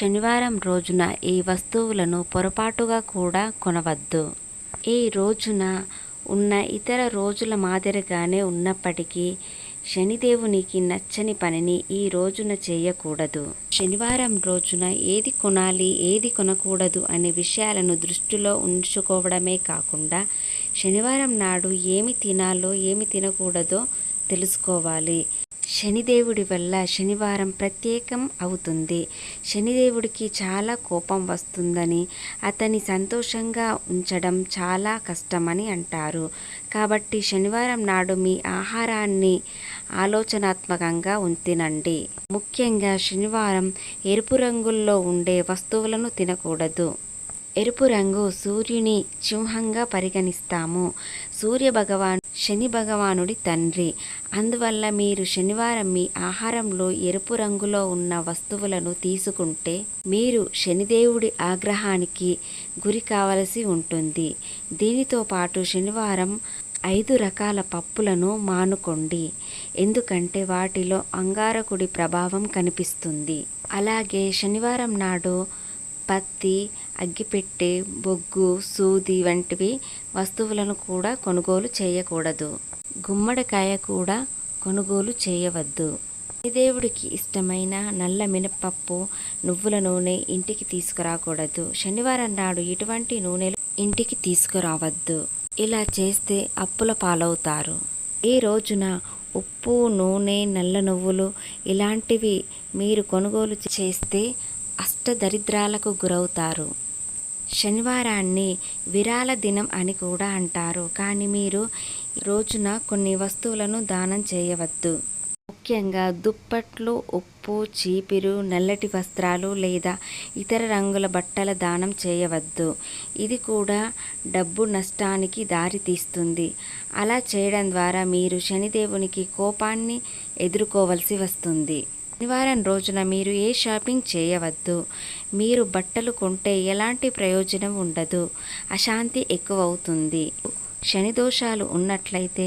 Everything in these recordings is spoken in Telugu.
శనివారం రోజున ఈ వస్తువులను పొరపాటుగా కూడా కొనవద్దు. ఈ రోజున ఉన్న ఇతర రోజుల మాదిరిగానే ఉన్నప్పటికీ శనిదేవునికి నచ్చని పనిని ఈ రోజున చేయకూడదు. శనివారం రోజున ఏది కొనాలి ఏది కొనకూడదు అనే విషయాలను దృష్టిలో ఉంచుకోవడమే కాకుండా శనివారం నాడు ఏమి తినాలో ఏమి తినకూడదో తెలుసుకోవాలి. శనిదేవుడి వల్ల శనివారం ప్రత్యేకం అవుతుంది. శనిదేవుడికి చాలా కోపం వస్తుందని అతని సంతోషంగా ఉంచడం చాలా కష్టమని అంటారు. కాబట్టి శనివారం నాడు మీ ఆహారాన్ని ఆలోచనాత్మకంగా తినండి ముఖ్యంగా శనివారం ఎరుపు రంగుల్లో ఉండే వస్తువులను తినకూడదు. ఎరుపు రంగు సూర్యుని చింహంగా పరిగణిస్తాము. సూర్య భగవాన్ శని భగవానుడి తండ్రి. అందువల్ల మీరు శనివారం మీ ఆహారంలో ఎరుపు రంగులో ఉన్న వస్తువులను తీసుకుంటే మీరు శనిదేవుడి ఆగ్రహానికి గురి కావలసి ఉంటుంది. దీనితో పాటు శనివారం ఐదు రకాల పప్పులను మానుకోండి. ఎందుకంటే వాటిలో అంగారకుడి ప్రభావం కనిపిస్తుంది. అలాగే శనివారం నాడు పత్తి అగ్గిపెట్టె బొగ్గు సూది వంటివి వస్తువులను కూడా కొనుగోలు చేయకూడదు. గుమ్మడికాయ కూడా కొనుగోలు చేయవద్దు. దేవుడికి ఇష్టమైన నల్ల మినపప్పు నువ్వుల నూనె ఇంటికి తీసుకురాకూడదు. శనివారం నాడు ఇటువంటి నూనెలు ఇంటికి తీసుకురావద్దు. ఇలా చేస్తే అప్పుల పాలవుతారు. ఈ రోజున ఉప్పు నూనె నల్ల నువ్వులు ఇలాంటివి మీరు కొనుగోలు చేస్తే అష్టదరిద్రాలకు గురవుతారు. శనివారాన్ని విరాళ దినం అని కూడా అంటారు. కానీ మీరు రోజున కొన్ని వస్తువులను దానం చేయవద్దు. ముఖ్యంగా దుప్పట్లు ఉప్పు చీపిరు నల్లటి వస్త్రాలు లేదా ఇతర రంగుల బట్టల దానం చేయవద్దు. ఇది కూడా డబ్బు నష్టానికి దారితీస్తుంది. అలా చేయడం ద్వారా మీరు శనిదేవునికి కోపాన్ని ఎదుర్కోవలసి వస్తుంది. శనివారం రోజున మీరు ఏ షాపింగ్ చేయవద్దు. మీరు బట్టలు కొంటే ఎలాంటి ప్రయోజనం ఉండదు. అశాంతి ఎక్కువ అవుతుంది శని దోషాలు ఉన్నట్లయితే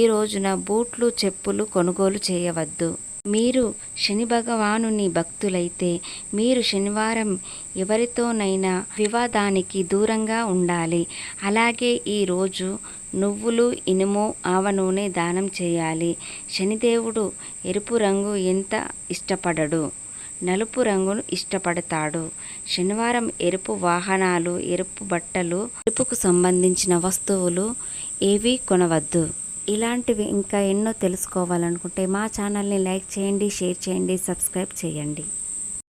ఈ రోజున బూట్లు చెప్పులు కొనుగోలు చేయవద్దు. మీరు శని భగవానుని భక్తులైతే మీరు శనివారం ఎవరితోనైనా వివాదానికి దూరంగా ఉండాలి. అలాగే ఈరోజు నువ్వులు ఇనుము ఆవ నూనె దానం చేయాలి. శనిదేవుడు ఎరుపు రంగు ఎంత ఇష్టపడడు? నలుపు రంగును ఇష్టపడతాడు. శనివారం ఎరుపు వాహనాలు ఎరుపు బట్టలు ఎరుపుకు సంబంధించిన వస్తువులు ఏవి కొనవద్దు. ఇలాంటివి ఇంకా ఎన్నో తెలుసుకోవాలనుకుంటే మా ఛానల్ని లైక్ చేయండి షేర్ చేయండి సబ్స్క్రైబ్ చేయండి.